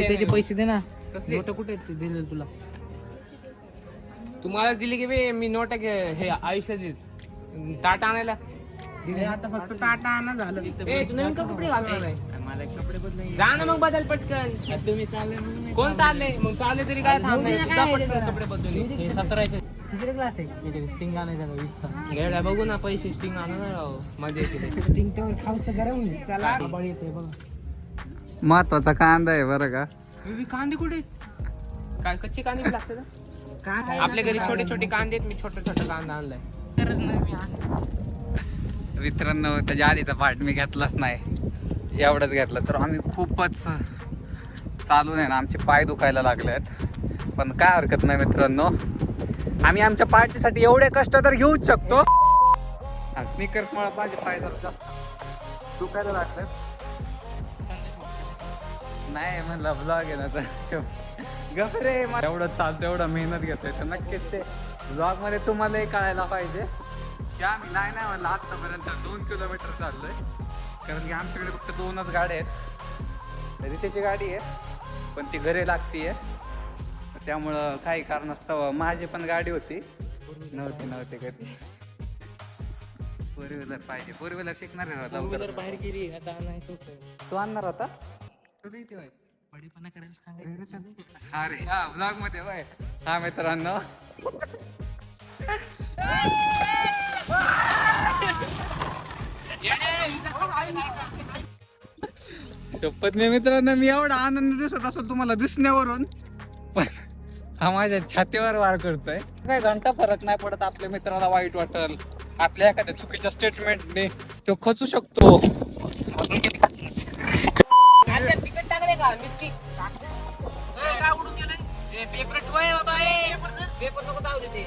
त्याचे पैसे दे ना. कसले? मोठं कुठे दिलेलं तुला? तुम्हालाच दिली की बे मी नोट हे आयुषला दिली ताट आणायला. आता फक्त टाटा आणा झालं. नवीन कपडे मला जा ना मग बदल पटकन. तुम्ही चालले. कोण चाललंय मग चालले तरी काय थांबणार आहे कपडे बदलून सतराचे तिकडे क्लास आहे. स्टिंग आणायचा वीस बघू ना पैसे स्टिंग आणा ना राव. मजा येते. स्टिंग तेव्हा खाऊस तर गरम होईल. चला. बळी येते बघ. महत्त्वाचा कांदा आहे बरं का. बी कांदे कुठे? काय कच्चे कांदे बी लागतात आपल्या घरी छोटे छोटे कांदे आहेत मी छोटा छोटा कांदा आणलाय. गरज नाही मी. आणत. मित्रांनो त्याच्या आधीचा पार्ट मी घेतलाच नाही. एवढंच घेतलं. तर आम्ही खूपच चालून आहे ना आमचे पाय दुखायला लागले आहेत. पण काय हरकत नाही मित्रांनो. आम्ही आमच्या पार्टीसाठी एवढे कष्ट तर घेऊच शकतो. स्निकर्स मुळे माझे पाय जरा जास्त दुखायला लागले नाही म्हणलं ब्लॉग आहे ना तर. गप रे एवढं चालतं एवढं मेहनत घेतोय तर नक्कीच ते ब्लॉगमध्ये तुम्हालाही कळायला पाहिजे. की आम्ही नाही नाही म्हणलं आतापर्यंत दोन किलोमीटर चाललोय. कारण की आमच्याकडे फक्त दोनच गाड्या आहेत. रितेची गाडी आहे पण ती घरी लागतीये. त्यामुळं काही कारणास्तव माझी पण गाडी होती. नव्हती नव्हती कधी. फोर व्हीलर पाहिजे. फोर व्हीलर शिकणार आहे. बाहेर गेली आता तू आणणार होता बडीपणा करायला सांगायचं अरे हा ब्लॉगमध्ये होय हा मित्रांनो. शपथ मी मित्रांनो मी एवढा आनंद दिसत असेल तुम्हाला दिसण्यावरून. पण हा माझ्या छातीवर वार करतोय. काय घंटा फरक नाही पडत आपल्या मित्राला वाईट वाटल. आपल्या एखाद्या चुकीच्या स्टेटमेंटने तो खचू शकतो. का मिरची? पेपर ठेवाय बाबा ए. पेपर नको जाऊ दे ते.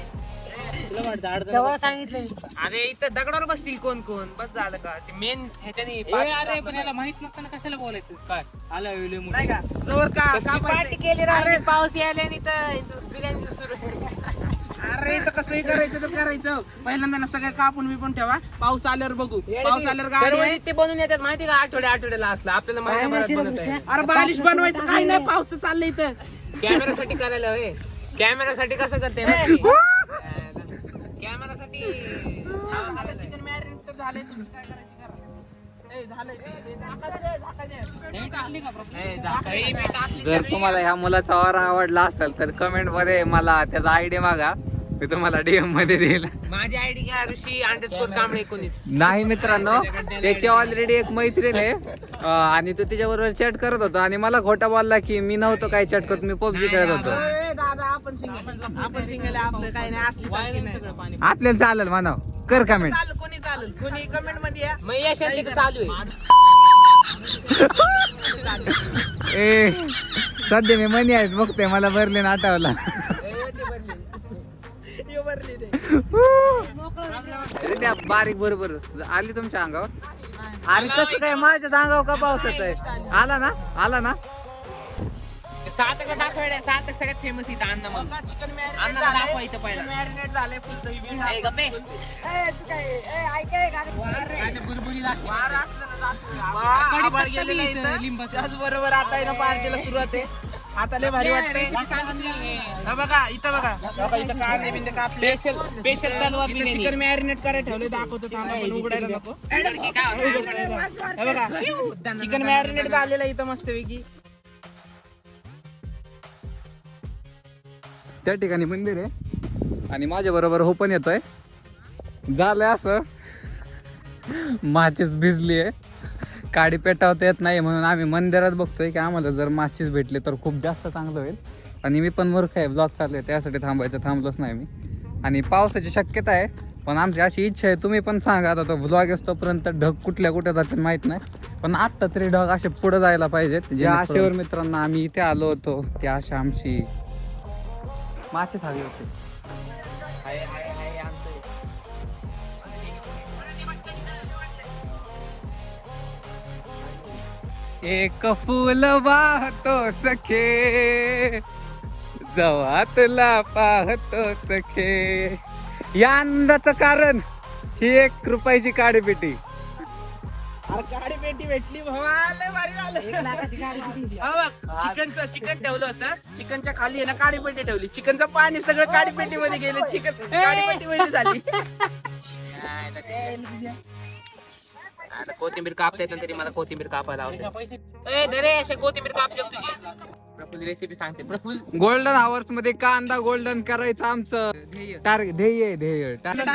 तुला वाटतं अडचण सांगितलं अरे इथं दगडावर बसतील कोण कोण? बस झालं का? ते मेन ह्याच्यानी अरे पण याला माहीत नसताना कशाला बोलायचं? काय? आला वेळ नाही का? जवळ का? केली पाऊस यायला बिर्याणी सुरू अरे तर कसंही करायचं तर करायचं. पहिल्यांदा ना सगळं कापून बिपून ठेवा. पाऊस आल्यावर बघू. पाऊस आल्यावर गाडी आहे. ते बनवून येतात. माहिती का? आठवड्या आठवड्याला असलं. आपल्याला महिन्याभरात बनवता येईल. अरे बालिश बनवायचं काही नाही. पाऊस चाललंय इथं. कॅमेरासाठी करायला होय कॅमेरासाठी कसं करते कॅमेरासाठी चिकन मॅरिनेट तर झालंय. तुम्ही काय करायची? जर तुम्हाला ह्या मुलाचा वारा आवडला असेल तर कमेंटमध्ये मला त्याचा आयडी मागा. मी तुम्हाला डीएममध्ये देईल. माझी आयडी घ्या ऋषी अंडरस्कोर कांबळे एकोणीस. नाही मित्रांनो त्याची ऑलरेडी एक मैत्रीण आहे. अं, आणि तो तिच्याबरोबर चॅट करत होता. आणि मला खोटा बोलला की मी नव्हतो काय चॅट करत मी पबजी खेळत होतो. ए, दादा आपण सिंगल आपण सिंगल आपलं काही नाही असली सारखी नाही. आपल्याला चालेल मानव कर कमेंट कोणी चालेल. कोणी कमेंटमध्ये या. मग यश आणि तिथं चालू आहे. ए सध्या मी मनी आहेत बघते मला बर्लिन आठवला यो भरली ते. अरे त्या बारीक बरोबर आली तुमच्या अंगावर? आणि कसं काय? माझ्या अंगावर का पाऊस येतोय? आला ना? आला ना? सात एक आठवड्या सात एक सगळ्यात फेमस इथं अण्णा म्हणून. चिकन अण्णाला दाखवा इथं पहिला. मॅरिनेट झालंय फुल दही ए, गप्पे. वार असलं ना जातं. वा, आभाळ गेलेलं आहे इथं. त्याचबरोबर आता आहे ना पार्टीला सुरुवात आहे. आता लय भारी वाटतंय. हा बघा इथं बघा. बघा इथं कांदे बिंदे कापले. स्पेशल स्पेशल तलवार इथं बिर्याणी. चिकन मॅरिनेट करायला ठेवले दाखवतो थांबा पण उघडायला नको. हे बघा. चिकन मॅरिनेट झालेलं आहे इथं मस्तपैकी. त्या ठिकाणी मंदिर आहे. आणि माझ्या बरोबर हो पण येतोय. झालंय असं. माचीस भिजली आहे. काडी पेटावता येत नाही म्हणून आम्ही मंदिरात बघतोय की आम्हाला जर माचीस भेटले तर खूप जास्त चांगलं होईल. आणि मी पण मूर्ख आहे ब्लॉग चालू आहे त्यासाठी थांबायचं थांबलोच नाही मी. आणि पावसाची शक्यता आहे पण आमची अशी इच्छा आहे तुम्ही पण सांगा आता तो ब्लॉग असतोपर्यंत ढग कुठल्या कुठे जातील माहीत नाही. पण आत्ता तरी ढग असे पुढे जायला पाहिजेत. ज्या आशेवर मित्रांना आम्ही इथे आलो होतो त्या आशा आमची माचीस हवी होती एक फुल वाहतो सखे जवातला पाहतो सखे. या आनंदाचं कारण ही एक रुपयाची काडीपेटी. अरे गाडी पेटी भेटली भावा लय भारी झालं. हा चिकनचं चिकन ठेवलं होतं. चिकनच्या खाली आहे ना काडी पेटी ठेवली. चिकनचं पाणी सगळं काडी पेटी मध्ये गेलं. चिकन काडी पेटी मध्ये झाली. आता कोथिंबीर कापता येतं तरी मला कोथिंबीर कापायला आवडते. ए दरे असे कोथिंबीर कापले तुझी. प्रफुल्ल रेसिपी सांगते. प्रफुल्ल. गोल्डन आवर्समध्ये कांदा गोल्डन करायचं आमचं. टार्गेट ध्येय आहे, ध्येय टार्गेट.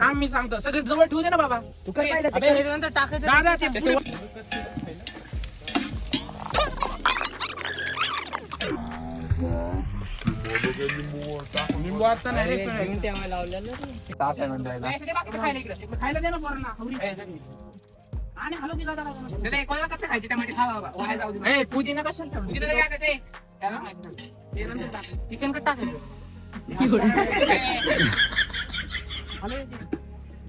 थांब मी सांगतो. सगळे जवळ ठेवू दे ना बाबा. तू अबे, हे नंतर टाकायचं दादा ते निंबू आता नाही रे पिळायचं. पैसे बाकीचं खायला इकडं. खायला दे ना पोरांना. आणि की दादा कोणाला कसं खायचे टमाटे खावा बाबा वाया जाऊ दे ए, पुदिना कशाला ठेवली? तुझी दरे काय करते? त्याला माहिती नाही. ते नंतर टाकायचं. चिकन कट टाकायचं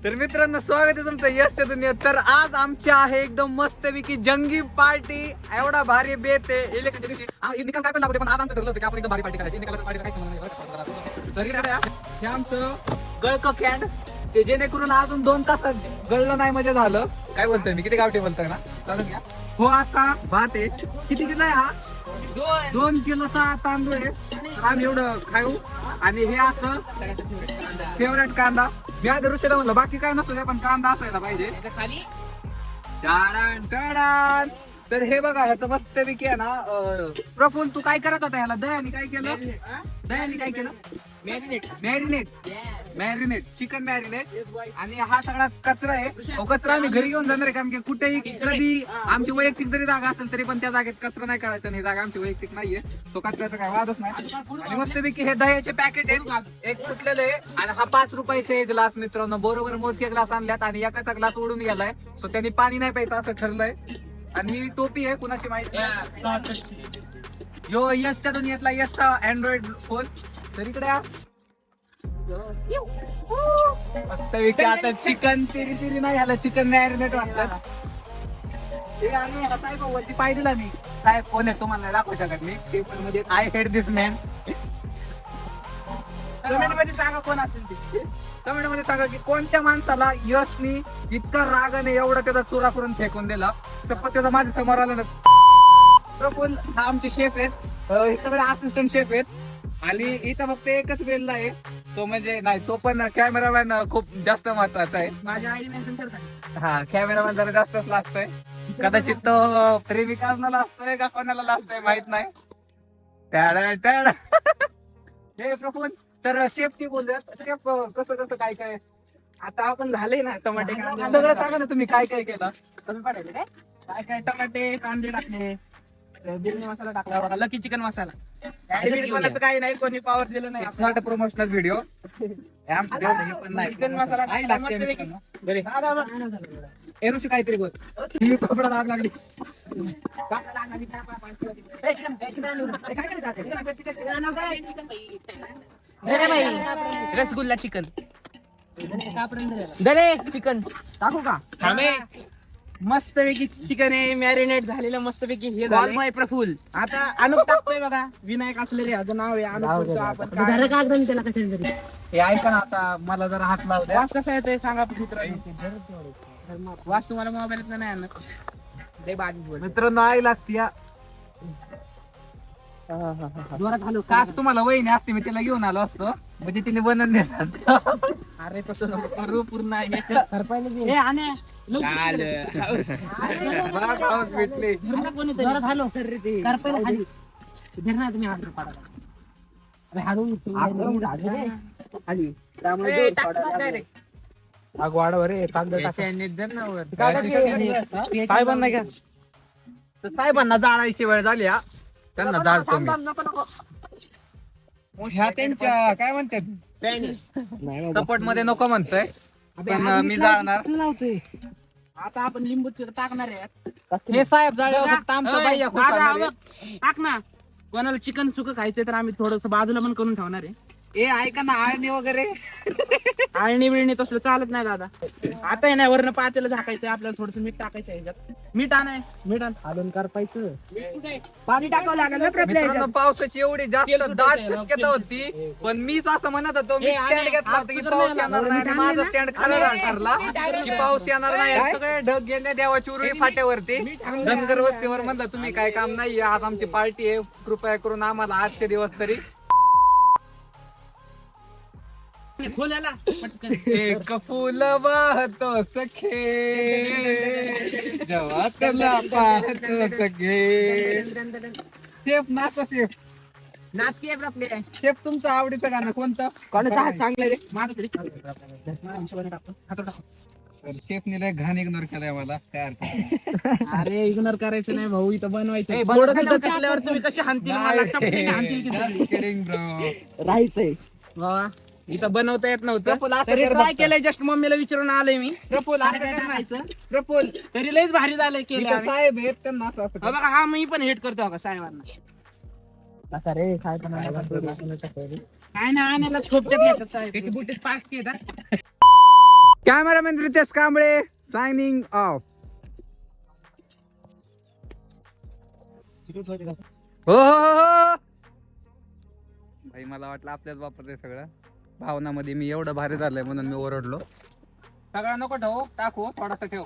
तर मित्रांनो स्वागत आहे तुमचं यशच्या दुनियेत तर आज आमची आहे एकदम मस्तपैकी जंगी पार्टी एवढा भारी बेत आहे इलेक्शनच्या दिवशी आ, हे निकाल काय पण लागू दे, पण आज आमचं ठरलं होतं की आपण एकदम भारी पार्टी करायची निकालाचा पार्टीचा काही संबंध नाही बरं का? तर इकडे या. हे आमचं गळक कॅन्ड ते जेणेकरून अजून दोन तासात गळलं नाही म्हणजे झालं. काय बोलतोय मी? किती गावठी बोलतोय ना? चालू घ्या. हो असा भात आहे. किती किलो आहे हा? दोन. किलोचा तांदूळ आहे. तर आम्ही एवढं खाऊ. आणि हे असं फेवरेट कांदा. मी आधी ऋषीला म्हणलं बाकी काय नसू दे पण कांदा असायला पाहिजे. टाडान टाडान. तर हे बघा ह्याचं मस्त पैकी आहे ना अं, प्रफुल्ल तू काय करत होता ह्याला दह्याने काय केलं? दह्याने काय केलं? Marinate marinate marinate chicken marinate आणि हा सगळा कचरा आहे. तो कचरा आम्ही घरी घेऊन जाणार आहे कारण की कुठेही कधी आमची वैयक्तिक जरी जागा असेल तरी पण त्या जागेत कचरा नाही करायचा आणि ही जागा आमची वैयक्तिक नाहीये. तो कचऱ्याचा काय वादच नाही. आणि मस्तपैकी हे दह्याचे पॅकेट आहेत. एक फुटलेलं आहे आणि हा पाच रुपयाचे एक ग्लास मित्रांनो. बरोबर मोजके ग्लास आणल्यात आणि एकाचा ग्लास ओढून गेलाय. सो त्यांनी पाणी नाही प्यायचं असं ठरलंय. आणि ही टोपी आहे कुणाची माहिती नाही. यो यसच्या दुनियेतला यसचा अँड्रॉइड फोन तर इकडे या. आता चिकन तिरी तिरी नाही ह्याला चिकन मॅरिनेट वाटलं हे साहेब वरती पाय दिला मी. साहेब फोन आहे तुम्हाला नाही दाखवू शकत मी. ते पण म्हणजे आय हेड दिस मॅन कमेंटमध्ये सांगा कोण असेल ते. कमेंटमध्ये सांगा की कोणत्या माणसाला यशनी इतका रागाने एवढा त्याचा चुरा करून फेकून दिला. तर त्याचा माझ्यासमोर आलं ना. प्रफुल हा आमचे शेफ आहेत. अं, हे सगळे असिस्टंट शेफ आहेत. आणि इथं फक्त एकच वेळला आहे. तो म्हणजे नाही तो पण कॅमेरामॅन खूप जास्त महत्त्वाचा आहे. माझ्या मेन्शन हा कॅमेरामॅन जरा जास्तच लागतोय कदाचित तो प्रेमिकाला लागतोय का कोणाला लागतोय माहीत नाही. टॅडा टॅडा. हे प्रफुल्ल तर शेफची बोलूयात. शेफ कसं कसं काय काय? आता आपण झाले ना टमाटे सगळं सांगा ना तुम्ही काय काय केलं? काय काय काय टमाटे कांदे टाकले? बिर्याणी मसाला टाकला बघा लकी चिकन मसाला. काही नाही कोणी पावर दिलं नाही. नॉट प्रमोशनल व्हिडिओ पण नाही. चिकन मसाला लागते. बरे. काहीतरी बोल. कपडा लाग लागली. रसगुल्ला चिकन. दरे चिकन. टाकू का? थांबे मस्त पैकी चिकन आहे मॅरिनेट झालेलं मस्त पैकी हे झालंय. माय प्रफुल आता अनुप टाकतोय बघा. विनायक असलेले ह्याचं नाव आहे अनुप बोलतो आपण काय- हे ऐका ना आता मला जरा हात लावू द्या. वास कसा येतोय सांगा मित्रांनो वास तुम्हाला मोबाईलात नाही आणत. लय बाजी बोल मित्रांनो आई लागती या काच तुम्हाला वहिनी असते मी तिला घेऊन आलो असतो. म्हणजे तिने बनवून दिलं असतं. अरे तसं नको करू पूर्ण आहे. आणे. आग वाढव रे कागद साहेबांना घ्या. साहेबांना जाळायची वेळ झाली हा. त्यांना जाळतो मी ह्या त्यांच्या काय म्हणतात? सपोर्टमध्ये नको म्हणतोय. पण मी जाळणार आता आपण लिंबू टाकणार आहे. हे साहेब जाळल्यावर फक्त आमचं खुश होणार आहे. टाक ना. कोणाला चिकन सुक खायचंय तर आम्ही थोडस बाजूला पण करून ठेवणार आहे. ए ऐका ना आळणी वगैरे. आळणी बिळणी तसलं चालत नाही दादा. आता आहे ना वरनं पातेला झाकायचं आपल्याला थोडस मीठ टाकायचं आहे ह्याच्यात मीठ आणाय मीठ आण. अलंकार पाहिजे पाणी टाकावं लागेल ना मित्रांनो पावसाची एवढी जास्त दाट आहे शक्यता होती पण मीच असं म्हणत होतो मी ए, आणि स्टँड घेतला होता की पाऊस येणार नाही आणि माझा स्टँड खरा ठरला की पाऊस येणार नाही. सगळे ढग गेले देवाची उरुळी फाट्यावरती. धनगर वस्तीवर म्हणलं तुम्ही काय काम नाही आज आमची पार्टी आहे. कृपया करून आम्हाला आजचे दिवस तरी खोल याला पटकन. एक फुल वाहतो सखे. जेव्हा त्याला पाहतो सखे. शेफ नाचा शेफ नाटकी आहे आपले शेफ तुमचं आवडीचं गाणं कोणतं? चांगलं रे? माझं तरी. शेफने लय घाण इग्नोर केलाय मला. काय नाही. अरे इग्नोर करायचं नाही भाऊ इथं बनवायचं. थोडं तुम्ही मला चपटीने की Just kidding, bro. राहायचंय. बाबा इथं बनवता येत नव्हतं. प्रफुल्ल, असं तरी कर ट्राय बघता. केलंय जस्ट मम्मीला विचारून आलोय मी. कर ना. प्रफुल्ल, तरी. लयच भारी झालंय केलं इथं साहेब आहेत त्यांना असं असं हा. बघा हा मी पण हेट करतो का साहेबांना. आता रे काय पण काय ना आणायला छोपच्यात घेतात साहेब. त्याची बुटीच पाच येतात cameraman Ritesh Kamble signing off हो हो हो हो. भाई मला वाटलं आपल्याच वापरते सगळं. भावनामध्ये मी एवढं भारी झालंय म्हणून मी ओरडलो. सगळं नको ठेवू टाकू थोडासा ठेव.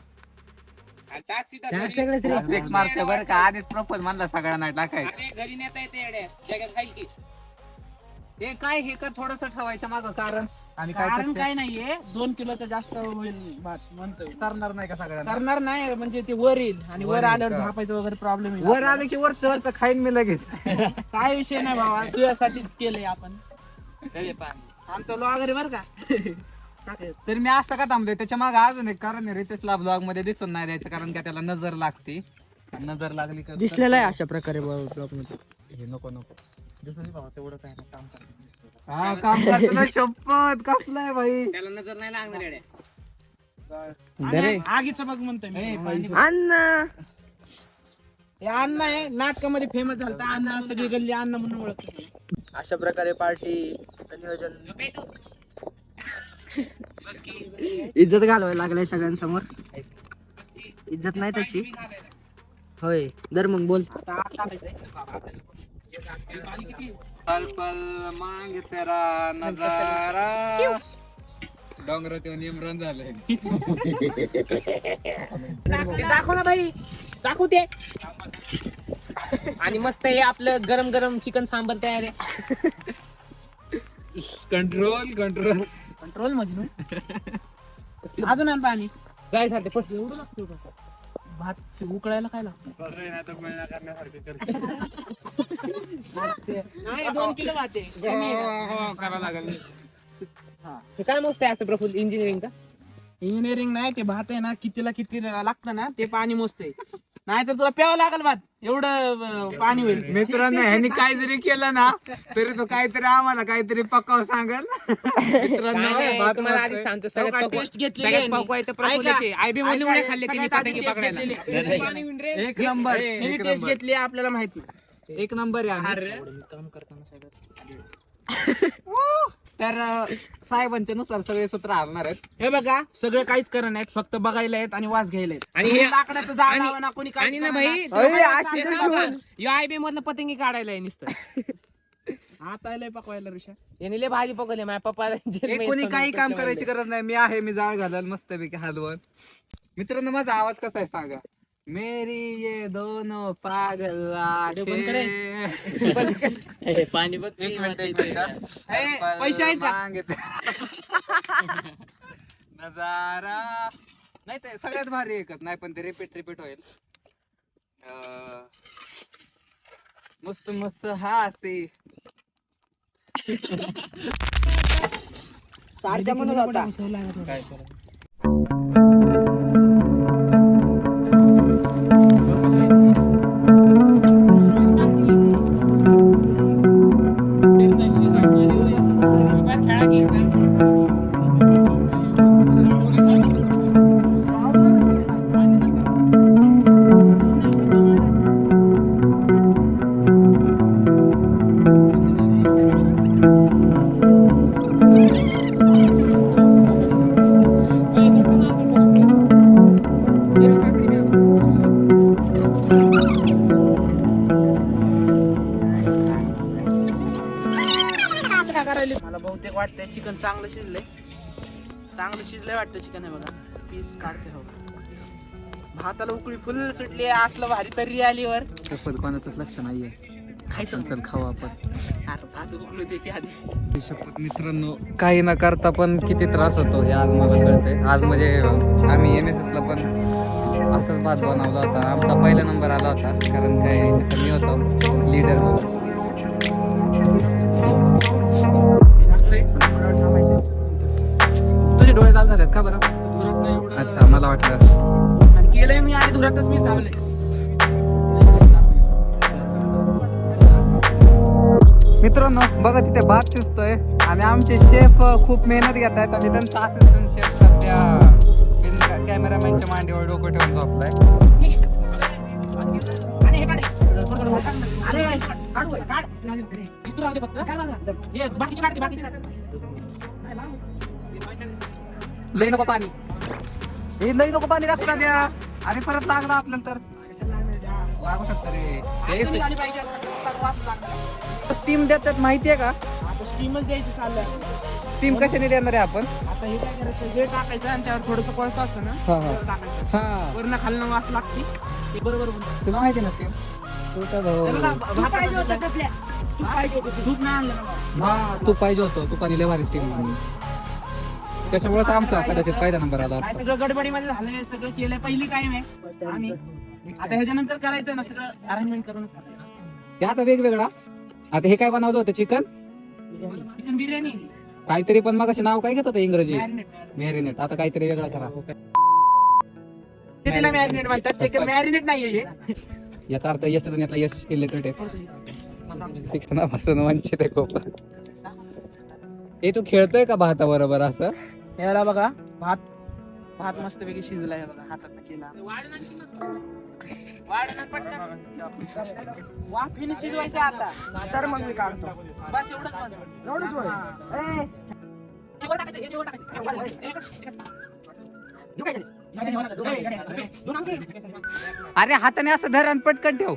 फ्लेक्स मारते बरं का आधीच प्रपोज म्हणला सगळ्यांना टाकायचं. अरे घरी नेता येते येड्या जगात खाईल की. हे काय हे का थोडस ठेवायचं माझं कारण? आणि काय कारण? काय नाहीये? दोन किलोचा जास्त होईल भात म्हणतोय. करणार नाही का सगळ्यांना? करणार नाही म्हणजे ते वर येईल. आणि वर वर येईल आल्यावर का? झापायचं वगैरे प्रॉब्लेम येईल. वर आले की वर तर खाईन मी लगेच. काय विषय नाही बाबा तुझ्यासाठीच केलंय आपण. आमचं वगैरे बर का. तर मी असं का थांबलोय? त्याच्यामागे अजून एक कारण आहे रितेशला ब्लॉगमध्ये दिसून नाही द्यायचं कारण का त्याला नजर लागते. नजर लागली का दिसलेलं आहे अशा प्रकारे ब्लॉगमध्ये. हे नको नको. हा काम करताना शपथ कसलाय भाई? त्याला नजर नाही लागणार येड्या. आणि आगीचं बघ म्हणतोय मी. अण्णा. हे अण्णा आहे नाटकामध्ये फेमस झालं अण्णा सगळी गल्ली अण्णा म्हणून ओळखते अशा प्रकारे पार्टी नियोजन. इज्जत घालवायला लागलाय सगळ्यांसमोर. इज्जत नाही तशी. होय दर मग बोल. पल पल मांग तेरा नजारा. डोंगरात येऊन इम्रान झालंय. ते दाखव ना भाई दाखवू ते आणि मस्त हे आपलं गरम गरम चिकन सांबर तयार आहे. Control control. कंट्रोल मजनू. अजून आण पाणी. काय झालं फक्त एवढं लागतं? भात उकळायला काय लागतं नाही, दोन किलो भात आहे. कमी आहे. करा लागेल. हे. काय मस्त आहे असं प्रफुल्ल इंजिनिअरिंग का? इंजिनिअरिंग नाही ते भात आहे ना कितीला किती लागतं ना ते पाणी मोजते नाही तर तुला प्यावं लागेल भात. एवढं पाणी होईल. मित्रांनो ह्यांनी काय जरी केलं ना तरी तो काहीतरी आम्हाला काहीतरी पकाव सांगल. तुम्हाला आहे. सांगतो सगळ्यात टेस्ट सगळ्यात सगळ्यात आधी रे. एक नंबर टेस्ट घेतली आपल्याला माहीत नाही. एक नंबर आहे आम्ही. काम करताना सगळं तर साहेबांच्या नुसार सगळे सूत्र हरणार आहेत. हे बघा सगळे काहीच करण आहेत फक्त बघायला आहेत आणि वास घ्यायला आहेत. आणि हे- लाकडाचं झाड आणि- लावा ना कोणी भाई? यो आयबी मधलं पतंगी काढायला आहे नुसतं. आता आलंय पकवायला ऋषा. याने लय भाजी पकडली माझ्या पप्पा हे कोणी काही काम करायची गरज नाही. मी आहे मी जाळ घालाल मस्तपैकी हलवून मित्रांनो माझा आवाज कसा आहे सांगा. मेरी ये दोनों पागल आंखें. पाणी बघ एक मिनिट एक मिनिट ए, पल पैसे आहेत. नजारा। नाही ते सगळ्यात भारी एकच नाही पण ते रिपीट रिपीट होईल. अं, मस्त मस्त हासी. सारख्या म्हणत होता. काय Thank you. शिजलंय वाटतं चिकन आहे बघा. पीस काढते हो. भाताला उकळी फुल सुटली असलं भारी तर्री आली वर. शपथ कोणाचंच लक्ष नाहीये. खायचं चल खाऊ आपण. अरे भात उकळू दे की आधी. शपथ मित्रांनो काही न करता पण किती त्रास होतो हे आज मला कळतंय. आज म्हणजे आम्ही एन एस एसला पण असाच भात बनवला होता. आमचा पहिला नंबर आला होता कारण काय तिथं मी होतो लीडर म्हणून. का बरं? अच्छा मला वाटलं. आणि केलंय मी आणि धुरातच मीच थांबले मित्रांनो बघा तिथे भात शिजतोय आणि आमचे शेफ खूप मेहनत घेत आहेत आणि त्यांचा असिस्टंट शेफ सध्या कॅमेरामॅनच्या मांडीवर डोकं ठेवून झोपलाय. लई नको पाणी. हे लई नको पाणी लागतं द्या आणि परत लागलं आपल्याला तर. लागू शकतं तुम्ही रे. स्टीम देतात माहितीये का? आता स्टीमच द्यायची चाललंय. स्टीम कशाने देणार आहे आपण? आता हे काय करायचं हे टाकायचं आणि त्यावर थोडंसं कोळसा असतं ना हा, हा. त्यावर टाकायचं. हा. वरनं खालनं वाफ लागते ते बरोबर. तुला माहिती ना स्टीम त्याला पाहिजे होतं. तूप पाहिजे होतं. दूध नाही आणलं ना. हा तू पाहिजे होतं. तू पाणी लय भारी स्टीम त्याच्यामुळे आमचा कदाचित पहिला नंबर आला काय सगळं गडबडीमध्ये झालंय सगळं केलंय पहिली आहे. आम्ही आता ह्याच्यानंतर करायचं ना सगळं अरेंजमेंट करूनच हे आता वेगवेगळा. आता हे काय बनवलं होतं चिकन चिकन बिर्याणी काहीतरी पण मग नाव काय घेत होतं इंग्रजी? मॅरिनेट मॅरिनेट आता काहीतरी वेगळा करा. ते तिला मॅरिनेट म्हणतात चिकन मॅरिनेट नाहीये हे. याचा अर्थ यश दुनियातला यश इलेक्ट्रिक आहे शिक्षणापासून वंचित आहे खूप. हे तू खेळतोय का भाता बरोबर असं? याला बघा भात. भात मस्त पैकी शिजलाय बघा हातात केला. वाफीने शिजवायचं आता. तर मग मी काढतो. बस एवढंच. एवढंच होय. अरे हाताने असं धर आणि पटकन ठेव.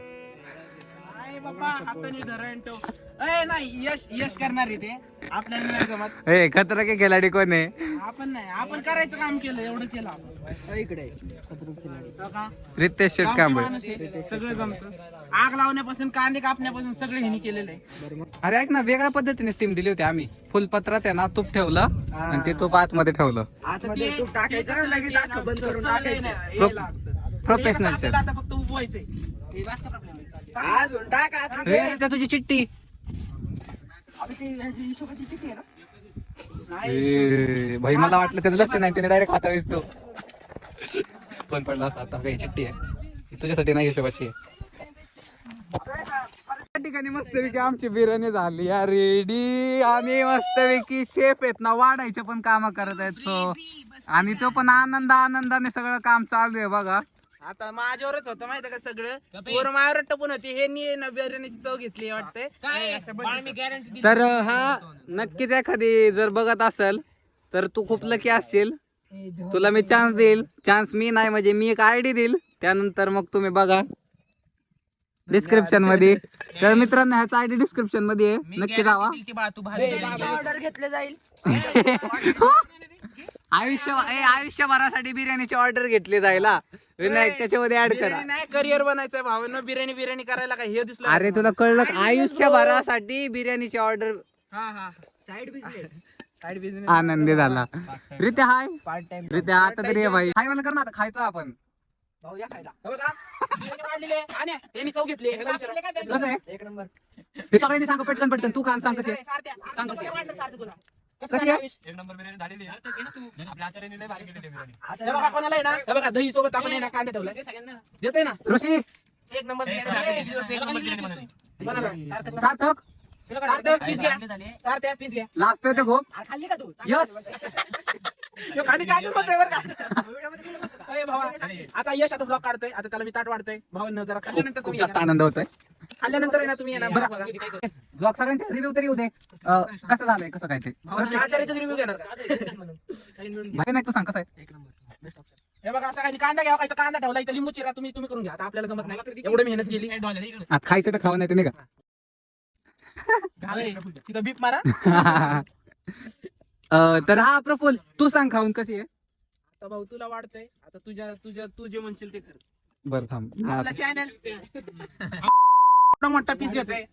बाबा, हाताने धरण ठेव. ए, नाही यश यश करणार आहे ते. आपल्याला नाही जमत. खतरा के खिलाडी कोण आहे? आपण नाही आपण करायचं काम केलं एवढं केलं आपण. इकडे हो का? रितेश शेट गावठी कांबळे माणूस आहे, सगळं जमतं. आग लावण्यापासून कांदे कापण्यापासून सगळं ह्यानी केलेलं आहे. अरे ऐक ना वेगळ्या पद्धतीने स्टीम दिली होती आम्ही. फुलपत्रात आहे ना तूप ठेवलं आणि ते तूप आतमध्ये ठेवलं. आता ते तूप टाकायचं, ते कसं लगेच आहे ना, अख्खं बंद करून चाललंय टाकायचं. ना, हे Pro- लागतं. professional ते कसं chef. आपल्याला आता फक्त उभवायचंय. अजून टाक आता. रे, त्या तुझी चिट्टी आता ते ह्याची हिशोबाची चिठ्ठी आहे ना? नाही, ए, भाई मला वाटलं त्याचं लक्ष नाही त्याने डायरेक्ट खाता दिसतो. पण पडला असता आता काही चिट्टी आहे. ही तुझ्यासाठी नाही हिशोबाची आहे. त्या ठिकाणी मस्तपैकी आमची बिर्याणी झाली. या रेडी आणि मस्तपैकी शेफ आहेत ना वाढायचे पण काम करत आहेत सो आणि तो पण आनंद आनंदाने सगळं काम चालू आहे बघा. आता माझ्यावरच होतं माहिती का सगळं? पोर माझ्यावर टपून होती. हे नी ना बिर्याणीची चव घेतली वाटतंय. तर हा नक्कीच एखादी जर बघत असेल तर तू खूप लकी असशील. तुला मी चान्स देईल. चान्स मी नाही म्हणजे मी एक आयडी देईल. त्यानंतर मग तुम्ही बघा. डिस्क्रिप्शनमध्ये. तर मित्रांनो ह्याचा आयडी डिस्क्रिप्शनमध्ये आहे. नक्की जावा ती बा तू भारी ऑर्डर घेतले जाईल. आयुष्य ए, आयुष्यभरासाठी बिर्याणीची ऑर्डर घेतली जायला. विनायक त्याच्यामध्ये ऍड करा. बिर्याणी नाही करिअर बनायचंय भावांना. बिर्याणी बिर्याणी करायला काय हे दिसलं? अरे तुला कळलं का? आयुष्यभरासाठी बिर्याणीची ऑर्डर हा हा. साइड बिझनेस साईड बिझनेस आनंदी झाला. रित्या हाय. पार्ट टाइम रित्या आता तरी ये भाई हाय मला कर ना आता खायचो आपण. भाऊ या खायला. बघा. बिर्याणी वाढलेली आहे. आणि यांनी चव घेतली ह्याला विचारा. कसं आहे? एक नंबर हे सगळ्यांनी सांग पटकन पटकन. तू खान सांग कसे सांग कशी. किती वाटलं सारथं तुला? कसं कशी? झालं आहे? आयुष? एक नंबर बिर्याणी झालेली आहे. घे ना तू. आपल्या आचार्याने लय भारी केलेली आहे बिर्याणी. हे बघा कोणाला आहे ना? हे बघा दही सोबत आपण आहे ना कांदा ठेवलाय देतोय ना? ऋषी? एक नंबर बिर्याणी झालेली. किती दिवस एक नंबर बिर्याणी बनवली. कोणाला? सार्थक सारथ्या, पीस घ्या. पीस घ्या. लास्ट येते खूप. अरे खाल्ली का तू? यस ह्यो खाली काय म्हणतोय बरं का? अरे भावा आता यश आता ब्लॉग काढतोय. आता त्याला मी ताट वाढतोय. भावांना जरा खाल्ल्यानंतर खूप तुम्ही जास्त. आनंद होतोय. खाल्ल्यानंतर आहे ना तुम्ही येणार बघा बघा. ब्लॉग सगळ्यांचे रिव्ह्यू तरी होते कसं झालंय कसं काय ते? भावांनी आचार्याचा रिव्ह्यू घेणार का? माहिती नाही तू सांग कसं आहे? हे बघा सगळ्यांनी कांदा घ्यावा इथं कांदा ठेवला इथं लिंबू चिरा तुम्ही तुम्ही करून घ्या. आता आपल्याला जमत नाही. एवढं मेहनत केली. आता खायचं तर खावं नाही तुम्ही का? तिथं बीप मारा. अं, तर हा प्रफुल तू सांग खाऊन कशी आहे? आता भाऊ तुला वाढतंय. आता तुझ्या तुझ्या तू जे म्हणशील ते खरं बरं थांब. आपला चॅनल मोठा पीस घेतोय.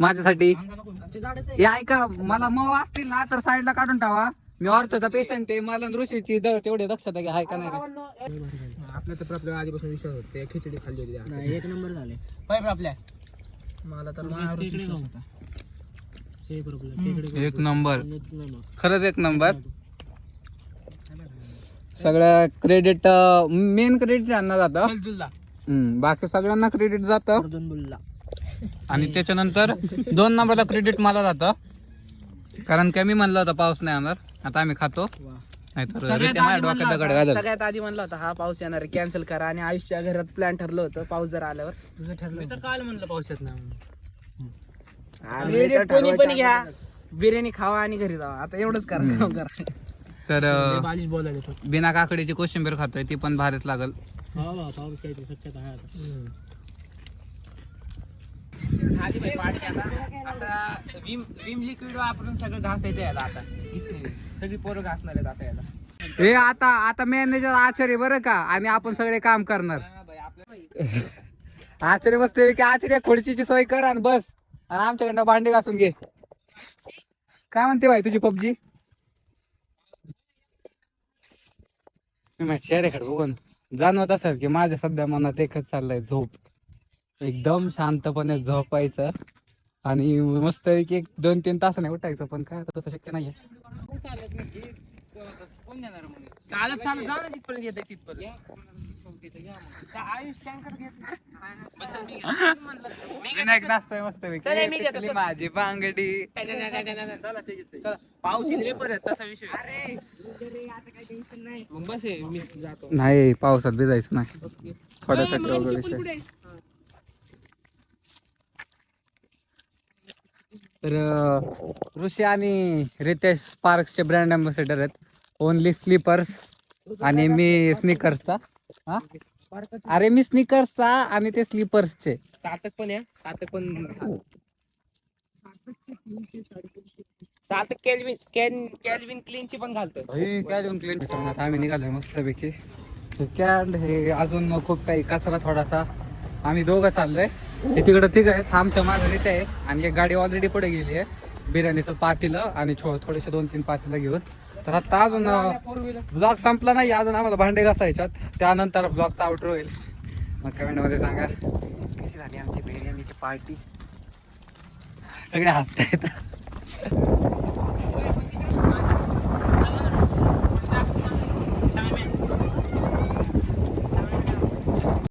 माझ्यासाठी. आहे. हे ऐका मला मऊ असतील ना तर साईडला काढून टावा मी ऑर्थोचा पेशंट आहे मला ऋषीची द- तेवढी दक्षता घ्या हाय का नाही? आपल्या तर आपल्या आधीपासून विश्वास होते खिचडी खाल्ली होती एक नंबर झाले. आपल्या. मला तर एक नंबर. एक नंबर. खरंच एक नंबर. सगळं क्रेडिट मेन क्रेडिट यांना जातं. हम्म, बाकी सगळ्यांना क्रेडिट जातं. अर्जुन बुल्ला. आणि त्याच्यानंतर दोन नंबरला क्रेडिट मला जातं. कारण की मी म्हणलं होतं पाऊस नाही येणार आता आम्ही खातो. नाहीतर सगळ्यात रित्या माझ्या आधी डोक्यात म्हणला दगड होता- घालल. सगळ्यात आधी म्हणला होता हा पाऊस येणार कॅन्सल करा आणि आयुषच्या घरात प्लॅन ठरलं होतं पाऊस जर आल्यावर. तुझं ठरलं तर काल म्हणलं पावसात ना Credit कोणी पण घ्या. बिर्याणी खावा आणि घरी जावा. आता एवढंच करा काम करा. तर अं, बालीच बोलायला फक्त बिना काकडीची कोशिंबीर खातोय ती पण भारीच लागल. पाऊस काहीतरी शक्यता आहे झाली बाई पार्टी आता. आता विम विम लिक्विड वापरून सगळं घासायचं याला आता. घिसणी. सगळी पोरं घासणार आहेत आता याला. हे आता आता मॅनेजर आचार्य बरं का? आणि आपण सगळे काम करणार. हा बाई, आपल्या आचार्य बसते की आचार्य खुर्चीची सोय कर आणि बस. आणि आमच्याकडनं भांडे घासून घे. काय म्हणते भाई तुझी पबजी? चेहऱ्याकडे बघून जाणवत असेल की माझ्या सध्या मनात एकच चाललंय झोप. एकदम शांतपणे झोपायचं आणि मस्त एक दोन तीन तासाने उठायचं पण काय तसं शक्य नाहीये. आहे विनायक नाचतोय मस्त चल, मी घेतो, चल. माझी बांगडी. चला, पाऊस येईल रे परत तसा विषय मग बस आहे, मी जातो. नाही पावसात भिजायचं नाही. थोड्यासाठी वगैरे विषय. तर अं, ऋषी आणि रितेश स्पार्क्सचे ब्रँड अँबॅसेडर आहेत. ओनली स्लीपर्स आणि मी स्निकर्सचा हा? अरे मी स्निकर्सचा आणि ते स्लीपर्सचे सातक पण आहे सातक पण सातक कॅल्विन कॅन कॅल्विन क्लीनची पण घालतोय. आम्ही निघालोय मस्तपैकी. कॅन्ड हे अजून मग खूप काही कचरा थोडासा. आम्ही दोघं चाललोय. हे तिकडं तिघ आहेत आमच्या मागे रीत आहे आणि एक गाडी ऑलरेडी पुढे गेली आहे. बिर्याणीचं पातीलं आणि छो थोडेसे दोन तीन पातीलं घेऊन. तर आता अजून ब्लॉग संपला नाही अजून आम्हाला भांडे घासायच्यात. त्यानंतर ब्लॉगचा आउट होईल. मग कमेंटमध्ये सांगा कशी झाली आमची बिर्याणीची पार्टी सगळे हसतायत.